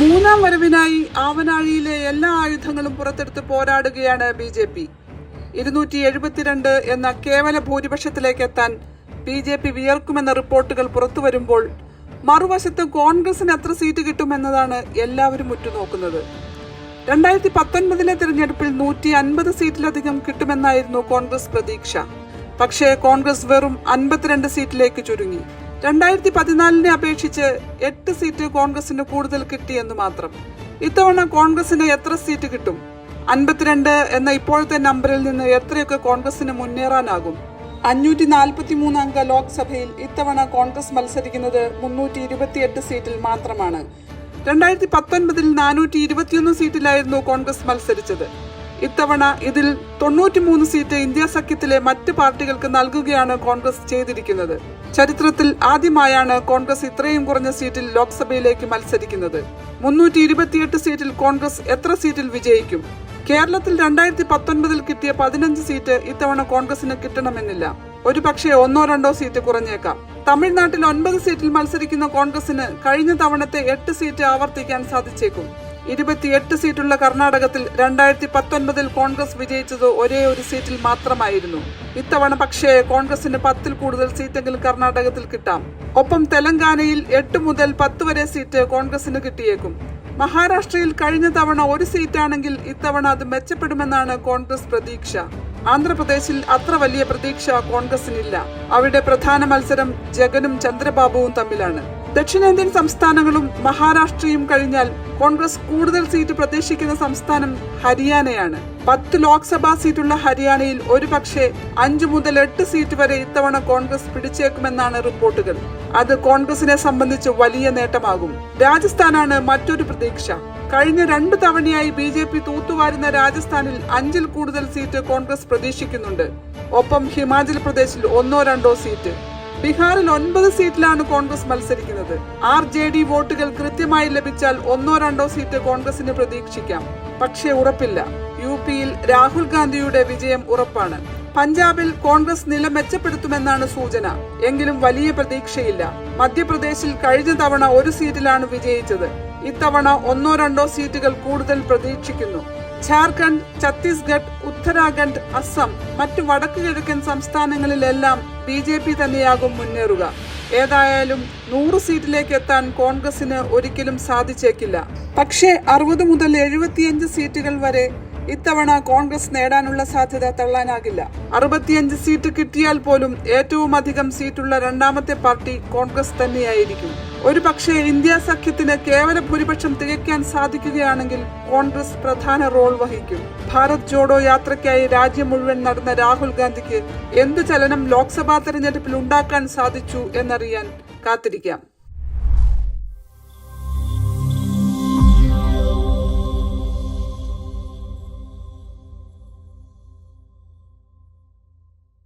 മൂന്നാം വരവിനായി ആവനാഴിയിലെ എല്ലാ ആയുധങ്ങളും പുറത്തെടുത്ത് പോരാടുകയാണ് ബി ജെ പി. ഇരുന്നൂറ്റി എഴുപത്തിരണ്ട് എന്ന കേവല ഭൂരിപക്ഷത്തിലേക്ക് എത്താൻ ബി ജെ പി വിയർക്കുമെന്ന റിപ്പോർട്ടുകൾ പുറത്തുവരുമ്പോൾ മറുവശത്ത് കോൺഗ്രസിന് എത്ര സീറ്റ് കിട്ടുമെന്നതാണ് എല്ലാവരും ഉറ്റുനോക്കുന്നത്. രണ്ടായിരത്തി പത്തൊൻപതിലെ തിരഞ്ഞെടുപ്പിൽ നൂറ്റി അൻപത് സീറ്റിലധികം കിട്ടുമെന്നായിരുന്നു കോൺഗ്രസ് പ്രതീക്ഷ. പക്ഷേ കോൺഗ്രസ് വെറും അൻപത്തിരണ്ട് സീറ്റിലേക്ക് ചുരുങ്ങി. രണ്ടായിരത്തി പതിനാലിനെ അപേക്ഷിച്ച് എട്ട് സീറ്റ് കോൺഗ്രസിന് കൂടുതൽ കിട്ടിയെന്ന് മാത്രം. ഇത്തവണ കോൺഗ്രസിന് എത്ര സീറ്റ് കിട്ടും? അൻപത്തിരണ്ട് എന്ന ഇപ്പോഴത്തെ നമ്പറിൽ നിന്ന് എത്രയൊക്കെ കോൺഗ്രസിന് മുന്നേറാനാകും? അഞ്ഞൂറ്റി നാൽപ്പത്തി മൂന്ന് അംഗ ലോക്സഭയിൽ ഇത്തവണ കോൺഗ്രസ് മത്സരിക്കുന്നത് മുന്നൂറ്റി ഇരുപത്തിയെട്ട് സീറ്റിൽ മാത്രമാണ്. രണ്ടായിരത്തി പത്തൊൻപതിൽ നാനൂറ്റി ഇരുപത്തിയൊന്ന് സീറ്റിലായിരുന്നു കോൺഗ്രസ് മത്സരിച്ചത്. ഇത്തവണ ഇതിൽ തൊണ്ണൂറ്റിമൂന്ന് സീറ്റ് ഇന്ത്യ സഖ്യത്തിലെ മറ്റ് പാർട്ടികൾക്ക് നൽകുകയാണ് കോൺഗ്രസ് ചെയ്തിരിക്കുന്നത്. ചരിത്രത്തിൽ ആദ്യമായാണ് കോൺഗ്രസ് ഇത്രയും കുറഞ്ഞ സീറ്റിൽ ലോക്സഭയിലേക്ക് മത്സരിക്കുന്നത്. മുന്നൂറ്റി ഇരുപത്തിയെട്ട് സീറ്റിൽ കോൺഗ്രസ് എത്ര സീറ്റിൽ വിജയിക്കും? കേരളത്തിൽ രണ്ടായിരത്തി പത്തൊൻപതിൽ കിട്ടിയ പതിനഞ്ച് സീറ്റ് ഇത്തവണ കോൺഗ്രസിന് കിട്ടണമെന്നില്ല. ഒരു പക്ഷേ ഒന്നോ രണ്ടോ സീറ്റ് കുറഞ്ഞേക്കാം. തമിഴ്നാട്ടിൽ ഒൻപത് സീറ്റിൽ മത്സരിക്കുന്ന കോൺഗ്രസിന് കഴിഞ്ഞ തവണത്തെ എട്ട് സീറ്റ് ആവർത്തിക്കാൻ സാധിച്ചേക്കും. ഇരുപത്തിയെട്ട് സീറ്റുള്ള കർണാടകത്തിൽ രണ്ടായിരത്തി പത്തൊൻപതിൽ കോൺഗ്രസ് വിജയിച്ചത് ഒരേ ഒരു സീറ്റിൽ മാത്രമായിരുന്നു. ഇത്തവണ പക്ഷേ കോൺഗ്രസിന് പത്തിൽ കൂടുതൽ സീറ്റെങ്കിലും കർണാടകത്തിൽ കിട്ടാം. ഒപ്പം തെലങ്കാനയിൽ എട്ട് മുതൽ പത്ത് വരെ സീറ്റ് കോൺഗ്രസിന് കിട്ടിയേക്കും. മഹാരാഷ്ട്രയിൽ കഴിഞ്ഞ തവണ ഒരു സീറ്റാണെങ്കിൽ ഇത്തവണ അത് മെച്ചപ്പെടുമെന്നാണ് കോൺഗ്രസ് പ്രതീക്ഷ. ആന്ധ്രാപ്രദേശിൽ അത്ര വലിയ പ്രതീക്ഷ കോൺഗ്രസിനില്ല. അവിടെ പ്രധാന മത്സരം ജഗനും ചന്ദ്രബാബുവും തമ്മിലാണ്. ദക്ഷിണേന്ത്യൻ സംസ്ഥാനങ്ങളും മഹാരാഷ്ട്രയും കഴിഞ്ഞാൽ കോൺഗ്രസ് കൂടുതൽ സീറ്റ് പ്രതീക്ഷിക്കുന്ന സംസ്ഥാനം ഹരിയാനയാണ്. പത്ത് ലോക്സഭാ സീറ്റുള്ള ഹരിയാനയിൽ ഒരുപക്ഷെ അഞ്ചു മുതൽ എട്ട് സീറ്റ് വരെ ഇത്തവണ കോൺഗ്രസ് പിടിച്ചേക്കുമെന്നാണ് റിപ്പോർട്ടുകൾ. അത് കോൺഗ്രസിനെ സംബന്ധിച്ച് വലിയ നേട്ടമാകും. രാജസ്ഥാനാണ് മറ്റൊരു പ്രതീക്ഷ. കഴിഞ്ഞ രണ്ടു തവണയായി ബി ജെ പി തൂത്തുവാരുന്ന രാജസ്ഥാനിൽ അഞ്ചിൽ കൂടുതൽ സീറ്റ് കോൺഗ്രസ് പ്രതീക്ഷിക്കുന്നുണ്ട്. ഒപ്പം ഹിമാചൽ പ്രദേശിൽ ഒന്നോ രണ്ടോ സീറ്റ്. ബീഹാറിൽ ഒൻപത് സീറ്റിലാണ് കോൺഗ്രസ് മത്സരിക്കുന്നത്. ആർ ജെ ഡി വോട്ടുകൾ കൃത്യമായി ലഭിച്ചാൽ ഒന്നോ രണ്ടോ സീറ്റ് കോൺഗ്രസിന് പ്രതീക്ഷിക്കാം. പക്ഷേ ഉറപ്പില്ല. യു പിയിൽ രാഹുൽ ഗാന്ധിയുടെ വിജയം ഉറപ്പാണ്. പഞ്ചാബിൽ കോൺഗ്രസ് നില മെച്ചപ്പെടുത്തുമെന്നാണ് സൂചന. എങ്കിലും വലിയ പ്രതീക്ഷയില്ല. മധ്യപ്രദേശിൽ കഴിഞ്ഞ തവണ ഒരു സീറ്റിലാണ് വിജയിച്ചത്. ഇത്തവണ ഒന്നോ രണ്ടോ സീറ്റുകൾ കൂടുതൽ പ്രതീക്ഷിക്കുന്നു. ഝാർഖണ്ഡ് ഛത്തീസ്ഗഡ് ഉത്തരാഖണ്ഡ് അസം മറ്റു വടക്കു കിഴക്കൻ സംസ്ഥാനങ്ങളിലെല്ലാം ബി ജെ പി തന്നെയാകും മുന്നേറുക. ഏതായാലും നൂറ് സീറ്റിലേക്ക് എത്താൻ കോൺഗ്രസിന് ഒരിക്കലും സാധിച്ചേക്കില്ല. പക്ഷേ അറുപത് മുതൽ എഴുപത്തിയഞ്ച് സീറ്റുകൾ വരെ ഇത്തവണ കോൺഗ്രസ് നേടാനുള്ള സാധ്യത തള്ളാനാകില്ല. അറുപത്തിയഞ്ച് സീറ്റ് കിട്ടിയാൽ പോലും ഏറ്റവും അധികം സീറ്റുള്ള രണ്ടാമത്തെ പാർട്ടി കോൺഗ്രസ് തന്നെയായിരിക്കും. ഒരു പക്ഷേ ഇന്ത്യ സഖ്യത്തിന് കേവല ഭൂരിപക്ഷം തികയ്ക്കാൻ സാധിക്കുകയാണെങ്കിൽ കോൺഗ്രസ് പ്രധാന റോൾ വഹിക്കും. ഭാരത് ജോഡോ യാത്രയ്ക്കായി രാജ്യം മുഴുവൻ നടന്ന രാഹുൽ ഗാന്ധിക്ക് എന്ത് ചലനം ലോക്സഭാ തെരഞ്ഞെടുപ്പിൽ ഉണ്ടാക്കാൻ സാധിച്ചു എന്നറിയാൻ കാത്തിരിക്കാം.